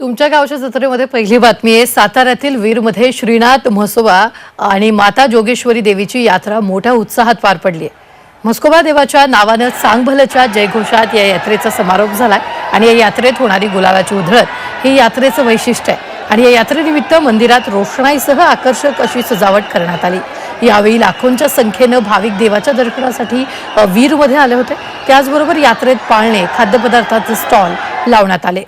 तुमच्या गावच्या जत्रेमध्ये पहिली बातमी आहे साताऱ्यातील वीरमध्ये श्रीनाथ म्हसोबा आणि माता जोगेश्वरी देवीची यात्रा मोठ्या उत्साहात पार पडली आहे. म्हस्कोबा देवाच्या नावानं सांगभलच्या जयघोषात या यात्रेचा समारोप झाला आणि या यात्रेत होणारी गुलाबाची उधळत ही यात्रेचं वैशिष्ट्य आहे. आणि या यात्रेनिमित्त मंदिरात रोषणाईसह आकर्षक अशी सजावट करण्यात आली. यावेळी लाखोंच्या संख्येनं भाविक देवाच्या दर्शनासाठी वीरमध्ये आले होते. त्याचबरोबर यात्रेत पाळणे खाद्यपदार्थाचे स्टॉल लावण्यात आले.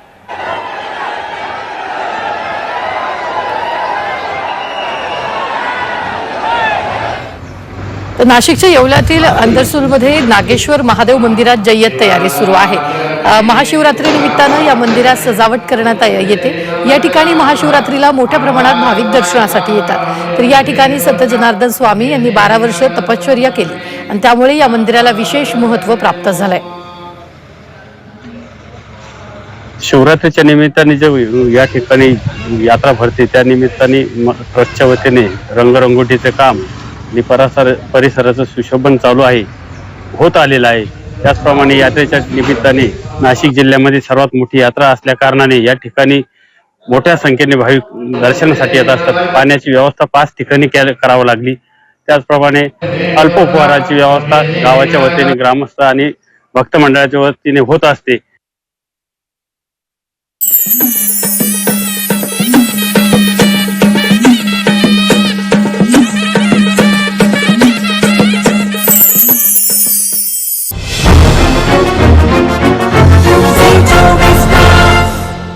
तर नाशिकच्या येवल्यातील अंदरसूरमध्ये नागेश्वर महादेव मंदिरात जय्यत तयारी सुरू आहे. महाशिवरात्रीनिमित्तानं महाशिवरात्री निमित्तानं या मंदिरात सजावट करण्यात येते. या ठिकाणी महाशिवरात्रीला मोठ्या प्रमाणात भाविक दर्शनासाठी येतात. तर या ठिकाणी संत जनार्दन स्वामी यांनी बारा वर्ष तपश्चर्या केली आणि त्यामुळे या मंदिराला विशेष महत्त्व प्राप्त झालंय. शिवरात्रीच्या निमित्ताने जे या ठिकाणी यात्रा भरते त्या निमित्ताने ट्रस्टच्या वतीने रंगरंगोटीचे काम आणि परासर परिसराचं सुशोभन चालू आहे होत आलेलं आहे. त्याचप्रमाणे यात्रेच्या निमित्ताने नाशिक जिल्ह्यामध्ये सर्वात मोठी यात्रा असल्या कारणाने या ठिकाणी मोठ्या संख्येने भाविक दर्शनासाठी येत असतात. पाण्याची व्यवस्था पाच ठिकाणी केल- करावं लागली. त्याचप्रमाणे अल्पोपहाराची व्यवस्था गावाच्या वतीने ग्रामस्थ आणि भक्त मंडळाच्या वतीने होत असते.